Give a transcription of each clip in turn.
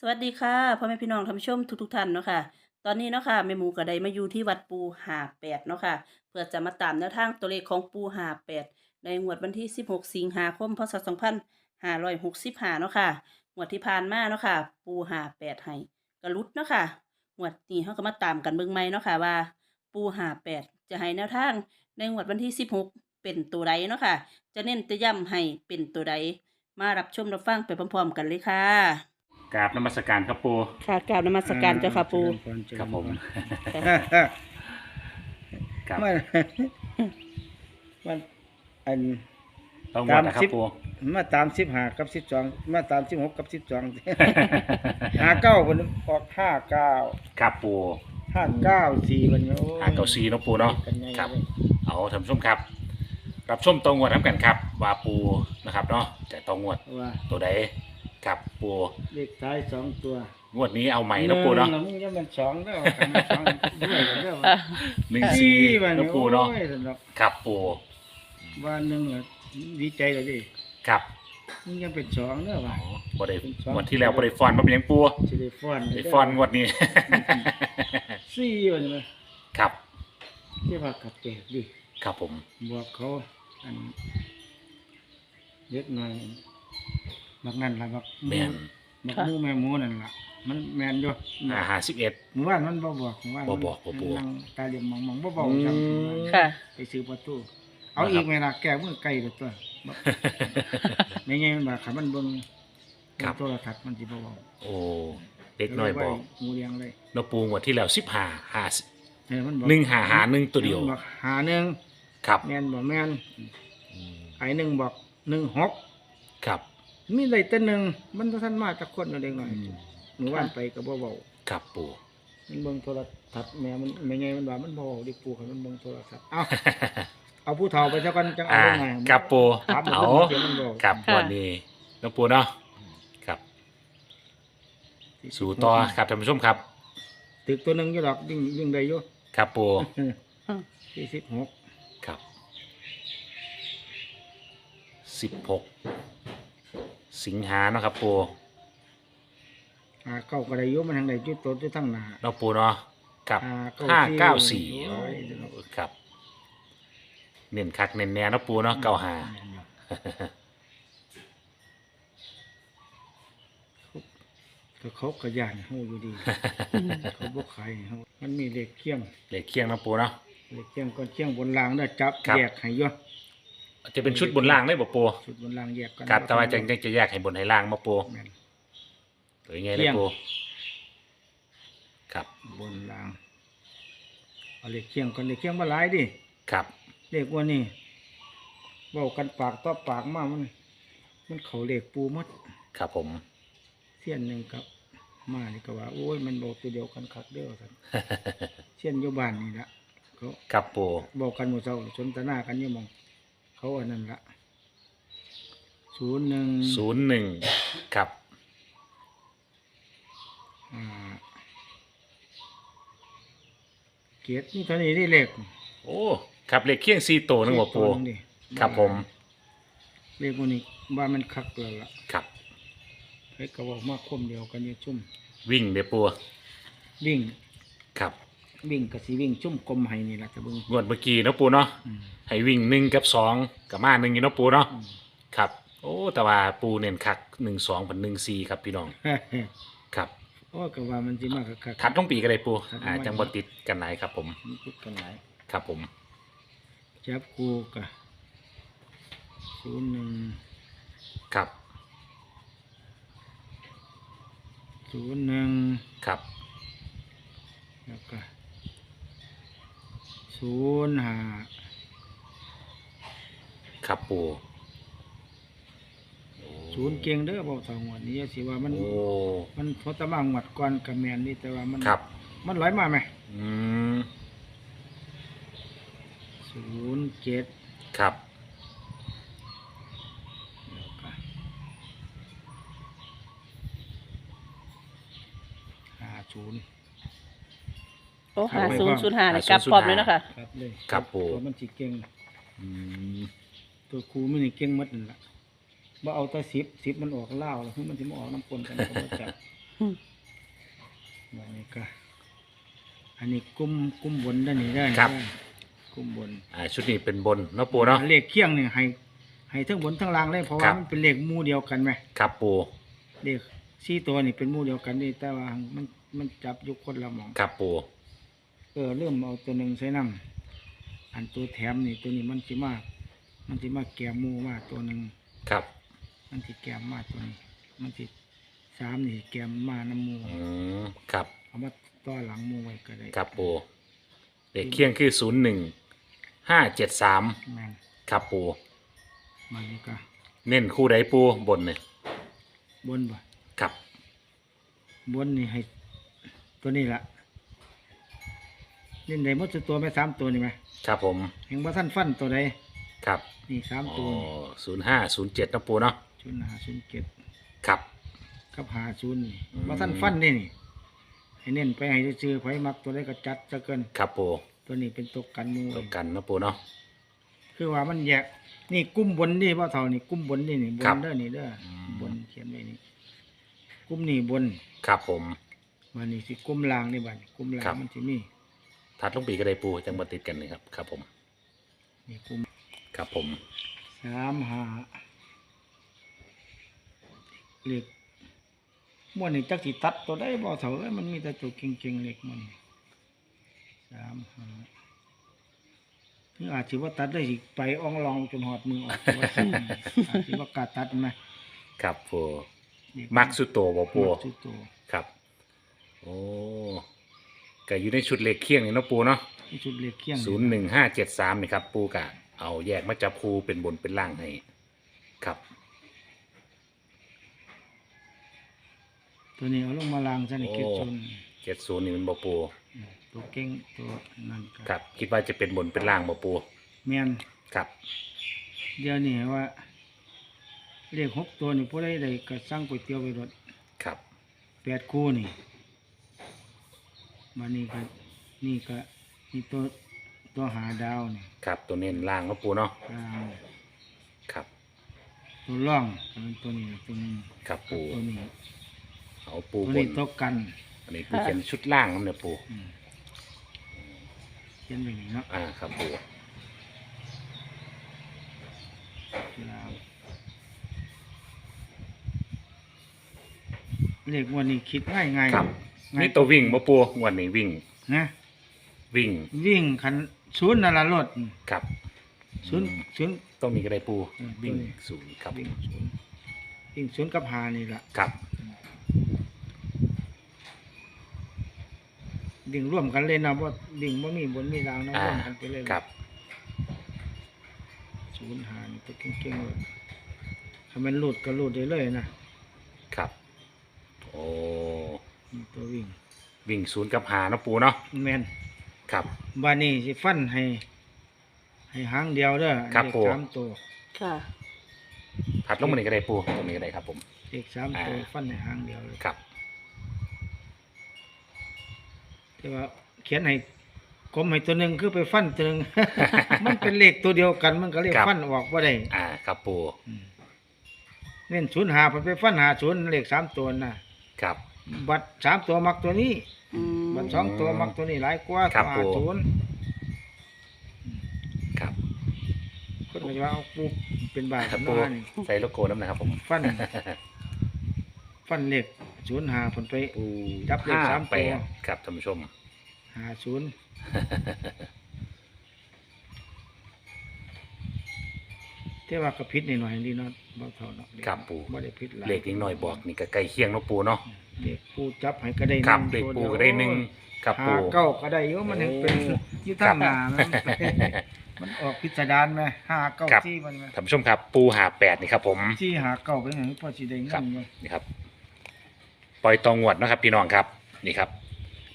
สวัสดีค่ะพ่อแม่พี่น้องท่านผู้ชมทุกๆท่านเนาะค่ะ ตอนนี้เนาะค่ะแม่หมูก็ไดมาอยู่ที่วัดปูหาแปดเนาะค่ะ เพื่อจะมาตามแนวทางตัวเลขของปูหาแปดในงวดวันที่ 16 สิงหาคม พศ 2565เนาะค่ะงวดที่ผ่านมาเนาะค่ะ ปูหาแปดให้กระลุดเนาะค่ะงวดนี้เขาก็มาตามกันเบิ่งใหมเนาะค่ะว่า ปูหาแปดจะให้แนวทางในงวดวันที่ 16 เป็นตัวใดเนาะค่ะ จะเน้นจะย้ำให้เป็นตัวใดมารับชมรับฟังไปพร้อมๆกันเลยค่ะ กราบนมัสการครับปูค่ะกราบนมัสการเจ้าค่ะปูครับผมครับมันมันอันต้องหมดนะครัตามสิบบปูมาตามสิบห้ากับสิบสองมาตามสิบหกกับสิบสองห้าเก้าคนออกห้าเก้าครับปูห้าเก้าสี่คนโอ้ยหาเกาซีเนาะปูเนาะกันไงครับเลยเอาท่านผู้ชมครับรับชมตรงงวดน้ำกันครับว่าปูนะครับเนาะจะตรงงวดว่าตัวใด ครับปูเลขท้ายสองตัวงวดนี้เอาใหม่เนาะปูเนาะหงมึงจะเป็นสองแล้วกันมาสองด้วยกันแล้วหนึ่งสี่วันเนาะปูเนาะโอ้ยสำหรับครับปูวันหนึ่งอะดีใจเลยดิครับมึงยังเป็นสองเนอะวะอ๋อบ่ได้เป็นสอง งวดที่แล้วบ่ได้ฟอนมาเป็นหยังปูสิได้ฟ้อนได้ฟอนงวดนี้ สี่วันเลยครับที่ว่ากับแปดดิ ครับผม บอกเขาอันเล็กหน่อย บักนั่นล่ะบักแมนบักค่ะหมูแม่หมูนั่นล่ะมันแมนอยู่อาหารสิบเอ็ด หมู่บ้านมันบ่บอกหมู่บ้านบ่บอกบ่บอกนั่งตาเหลี่ยมมองๆบ่บอกอืมจังค่ะ ไปซื้อประตูเอาอีกไหมล่ะแก้มือไก่เด้อตัวบ่ไม่ไงมันว่าคันมันเบิ่งครับ โทรทัศน์มันสิบ่เว้าโอ้เด็กน้อยบอกหมูเลี้ยงเลยเนาะปูงวดที่แล้วสิบห้าห้าเออมันบอกหนึ่งหาหาหนึ่งตัวเดียวมันบอกหาหนึ่งครับแม่นบ่แม่นอืมไอ้หนึ่งบอกหนึ่งหกครับ มีได้แต่หนึ่งมันบ่ทันมาจากคนเอาเด็กหน่อยอืมหนูว่านไปก็บ่เว้าครับปูมันเบิ่งโทรทัศน์แม่มันแม่ไงมันว่ามันบ่เว้าดิปู่คันมันเบิ่งโทรทัศน์เอาเอาผู้เฒ่าไปซะก่อนจังเอาอ่าลงมาครับปูถามมันเอาเดี๋ยวมันบอกครับค่ะ วันนี้น้องปูเนาะครับ สู่ต่อครับท่านผู้ชมครับ ตึกตัวหนึงอยู่ดอกยิ่งยิ่งได้อยู่ครับปูที่สิบหกครับสิบหก สิงหาเนาะครับปูอ่าเก้าก็ได้อยู่มันทางใดอยู่ตัวอยู่ทางหน้าน้องปูเนาะครับอ่าห้าเก้าเก้าสี่สี่โอ้ยครับเน้นคักเน้นแน่เนาะปูเนาะเก้าหาก็เขาก็ย่านเฮาอยู่ดี เขาบ่ขายให้เฮามันมีเลขเคียงเลขเคียงเนาะปูเนาะ เลขเคียงก่อนเคียงบนรางเด้อจับครับ แยกให้อยู่ จะเป็นชุดบนล่างได้บ่ปูชุดบนรางแยกกันครับแต่ว่าจะจะแยกให้บนให้ล่างมาปูแม่นหรือยังไงเลยปูครับบนรางเอาเลขเคียงก่อนเลขเคียงบ่หลายดิครับเลขว่านี่เว้ากันปากต่อปากมามัน มันเขาเลขปูหมดครับผมเสี้ยนหนึงกับ มานี่ก็ว่าโอ้ยมันบอกตัวเดียวกันคักเด้อครับเสี้ยนอยู่บ้านนี่ละเขาครับปูบอกกันหมดเจ้าสนทนากันอยู่หมอง เขาอันนั้นละศูนย์หนึ่งศูนย์หนึ่งครับ อ่าเกียรตินี่เท่านี้ที่เลขโอ้ครับเลขเคียงสี่ตัวนึงบ่ปูตัวหนึ่งดิครับผม เลขวันนี้ว่ามันคักแล้วล่ะครับ ให้กระบอกมาคมเดียวกันอยู่ชุ่มวิ่งเด้อปูวิ่ง ครับ วิ่งกับสีวิ่งชุ่มกลมให้นี่แหละจะเบึงงวดเมื่อกี้เนาะปูเนาะอืมให้วิ่งหนึ่งกับสองกับมาหนึ่งอยู่เนาะปูเนาะอืม ครับ โอ้แต่ว่าปูเน้นคักหนึ่งสองเป็นหนึ่งสี่ครับพี่น้องครับโอ้ก็ว่ามันสิมากคักๆ ทัดต้องปีกันเลยปูทัดลงอ่ามาจังบติดกันไหนครับผมมันติดกันหลายครับผมจับกูกะศูนย์หนึ่งครับศูนย์หนึ่งครับแล้วก็ ศูนย์ห้าครับปูศูนย์เก่งเด้อบอกสองวันนี้สิว่ามัน โอ้ มันพอตะมางหวัดก่อนกับแมนนี่แต่ว่ามันครับ มันไหลมาไหมอืม ศูนย์เจ็ดครับ แล้วก็ห้าศูนย์โอ้ครัหาบศูนย์ศูนย์หาเลยหากลับศูนย์ปอบศูนย์เลยเนาะคะ ครับเลยครับปู่ ตัวมันสิเก่ง อืมตัวครูมันนี่เก่งหมัดนั่นแหละบ่เอาแต่สิบสิบมันออกเล่าวแล้วมันสิมาออกน้ำปนกันก็บ่จับอืมบัดนี้ก็อันนี้กลุ่มกลุ่มบนด้านนี้ได้ครับกลุ่มบน อ่าชุดนี้เป็นบนเนาะปูเนาะ เลขเคียงนี่ให้ให้ทั้งบนทั้งล่างเลยเพราะครัว่าบ มันเป็นเลขหมู่เดียวกันไหมครับปูเลขสี่ตัวนี่เป็นหมู่เดียวกันนี่แต่ว่ามันมันจับอยู่คนละหมอง ครับปูเออเริ่มเอาตัวหนึ่งใส่น้ำอันตัวแถมนี่ตัวนี้มันสิมามันสิมาแกมหมูมาตัวหนึ่งครับ มันสิแกมมาตัวนี้มันสิสามนี่แกมมาน้ำหมูอืมครับ เอามาต่อหลังหมูไว้ก็ได้ครับปูเด็กเคียงคือศูนย์หนึ่งห้าเจ็ดสามแม่นครับปูมันนี่ก็เน้นคู่ใดปูบนเนี่ยบนบ่ครับบนนี่ให้ ตัวนี้ละ เล่นได้หมดสุดตัวไหมสามตัวนี่ไหมครับผมเห็นว่าท่านฟันตัวใดครับนี่สามอ๋ตัวศูนย์ห้าศูนย์เจ็ดนะปูเนาะชุนหาชุนเก็ดครับ กับหาชุนนี่อืมว่าท่านฟันนี่นี่ให้เน้นไปให้ซื้อๆไผมักตัวใดก็จัดจะเกินครับปูตัวนี้เป็นตัวกันหมูตกกันนะปูเนาะ คือว่ามันแยกนี่กุ้มบนนี่ว่าเท่านี่กุ้มบนนี่นี่บครันบเด้อนี่เด้ออม บนเขียนไว้นี่กุ้มนี่บน ครับผม วันนี้สิกุ้มล่างนี่บัดกุ้มล่าครังบ มันสิมี ทัดลงปีก็ได้ปูจังมาติดกันเลยครับครับผมนี่กุ้มครับผมสามหาเหล็กม้วนนี่จักสิตัดตัวได้บ่เท่าเอ้ยมันมีแต่ตัวเก่งๆเหล็กมันสามหานี่อาจสิว่าตัดได้สิไปอ่องลองจนหอดมือออกว่าสิอาจสิว่ากล้าตัดไหมครับปูนี่มักสุดโตบ่ปูมักสุดตัวครับ โอ้ ก็อยู่ในชุดเล็กเคียงนี่เนาะปูเนาะที่ชุดเหล็กเคียงศูนย์หนึ่งห้าเจ็ดสามนี่ครับ ปูกะเอาแยกมาจับคูเป็นบนเป็นล่างให้ครับ ตัวนี้เอาลงมาล้างซะนี่โอ้เก็บจนเจ็ดศูนย์นี่มันบ่ปูตัวเก่งตัวนั่นก็ครับ คิดว่าจะเป็นบนเป็นล่างบ่ปูแม่นครับ เดี๋ยวนี้ว่าเลขหกตัวนี่ผู้ใดได้ก็สั่งก๋วยเตี๋ยวไปรถครับ แปดคู่นี่ มานี่ก็นี่ก็นี่ตัวตัวหาดาวนี่ครับ ตัวเน้นล่างเนาะปูเนาะดาวครับ ตัวร่องก็เป็นตัวนี้ตัวนี้ครับปูตัวนี้เอาปูตัวบนี้นตัวกันอันนี้ปูเขียนชุดล่างครับเนี่ยปูอืมเขียนไปนี่เนาะอ่าครับปูดาวเลขงวันนี้คิดง่ายง่ายครับง่าย นี่ตัววิ่งบ่ปูงวันนี้วิ่ง นะวิ่งวิ่งคันศูนย์นั่นละรถครับศูนย์อืมศูนย์ ต้องมีกระไดปูอืม วิ่งตัวนี้ศูนย์ครับวิ่งศูนย์วิ่งศูนย์กับหานี่ละครับวิ่งร่วมกันเลยนะว่าวิ่งว่ามีบนมีรางนะอ่าร่วมกันไปเลยครับศูนย์หานี่ตัวเก่งๆเลยถ้ามันหลุดก็หลุดได้เลยนะครับ โอ้นี่ ตัววิ่งวิ่งศูนย์กับหาเนาะปูเนาะแมนครับ บานี่สิฟันให้ ให้หางเดียวเด้อครับเด็กผม สามตัวค่ะถัดลงมาในกระไดปูตรงนี้กระไดครับผมเด็กสามตัวอ่า ฟันให้หางเดียวเลยครับ แต่ว่า เขียนให้กลมให้ตัวหนึ่งคือไปฟันตัวหนึ่ง มันเป็นเลขตัวเดียวกัน มันก็เรียกครับ ฟันออกว่าได้อ่าครับปูอืมเน้นศูนย์หาผมไปฟันหาศูนย์เลขสามตัวน่ะ ครับ บัตรสามตัวมักตัวนี้ อืมบัตรสองตัวมักตัวนี้หลายกว่าครับหาผมศูนย์ครับคนก็จะว่าเอาปูเป็นบาทครับน้ปูานี่ใส่โลโก้น้ำนะครับผมฟัน ฟันเลขศูนย์หาผลไป ปูจับเลขห้าสามตัว แปดครับท่านผู้ชม หาศูนย์แต่ว่ากระพิษหน่อยๆนี่เนาะบ่เท่าเนาะครับปูบ่ได้พิษหลาย เลขนิดหน่อยบอกนี่ก็ใกล้เคียงเนาะปูเนาะ เลขปูจับให้ก็ได้ครับหเลนึ่ขงปูตัวก็เดียวได้หนึ่งครับหาปู เก้าก็ได้อยู่มันยังเป็นโอ้ อยู่ทางหน้ามันมันออกพิสดารไหมห้าเก้าครับที่มันไหมท่านผู้ชมครับปูหาแปดนี่ครับผมที่หาเก้าเป็นอย่างนี้พอสิได้ครัเงิบนอยู่นี่ครับ ปล่อยตองวดนะครับพี่น้องครับนี่ครับ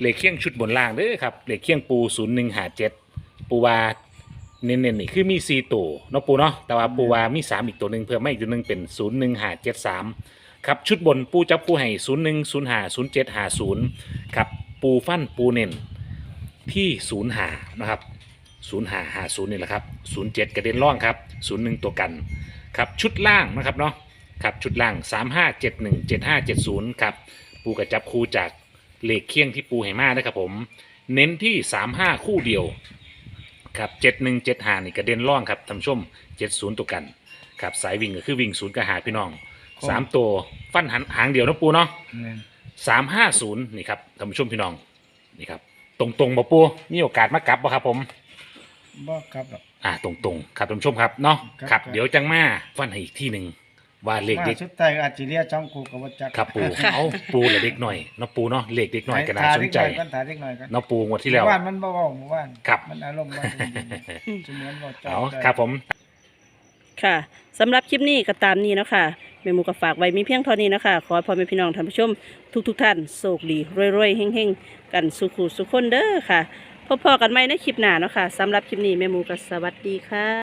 เลขเคียงชุดบนล่างเด้อครับเลขเคียงปูศูนย์หนึ่งหาเจ็ดปูวาเน้นๆนี่คือมีสี่ตัวเนาะปูเนาะแต่ว่าปูวามีสามอีกตัวหนึ่งเพิ่มมาอีกตัวหนึ่งเป็นศูนย์หนึ่งหาเจ็ดสาม ครับชุดบนปูจับปูให้ศูนย์หนึ่งศูนย์หาศูนย์เจ็ดหาศูนย์ครับปูฟันปูเน้นที่ศูนย์หานะครับศูนย์หาหาศูนย์นี่แหละครับศูนย์เจ็ดกระเด็นล่องครับศูนย์หนึ่งตัวกันครับชุดล่างนะครับเนาะครับชุดล่าง3 5 7 1 7 5 7 0ครับปูกระจับคู่จากเหลขเคียงที่ปูให้มานะครับผม เน้นที่สามห้าคู่เดียวครับเจ็ดหนึ่งเจ็ดหานี่กระเด็นร่องครับท่านชมเจ็ดศูนย์ตัวกันครับสายวิ่งก็คือวิ่งศูนย์กระหาพี่น้อง สามตัว ฟันหันหางเดียวนะปูเนาะแม่นสามห้าศูนย์นี่ครับท่านผู้ชมพี่น้องนี่ครับ ตรงตรงๆบ่ปูมีโอกาสมากลับบ่ครับผม บ่กลับหรอก อ่าตรงตรงๆครับท่านผู้ชมครับเนาะครับครับครับเดี๋ยวจังมาฟันให้อีกที่หนึ่งว่าเลขมาเด็กสุดท้ายก็อาจสิเรียกจ้องกูก็บ่จักครับปูค่ะเอาปูเหละเด็กหน่อยเนาะปูเนาะเลขเด็กหน่อยก็น่าสนใจถ่ยเล็กอยกันถ่ายเล็กหน่อยกันเนาะปูงวดที่แล้ว เมื่อวานมันบ่เว้าเมื่อวานครับ มันอารมณ์บ่ดีจะเหมือนบ่จ้เอาใจครับผม ค่ะสำหรับคลิปนี้ก็ตามนี้เนาะค่ะ แม่มูก็ฝากไว้มีเพียงเท่านี้นะคะ ขอให้พ่อแม่พี่น้องท่านผู้ชม ทุกๆท่านโชคดีรวยๆเฮงๆ กันสุขุสุขคนเด้อค่ะพบพอกันใหม่ในคลิปหน้าเนาะค่ะสำหรับคลิปนี้แม่มูก็สวัสดีค่ะ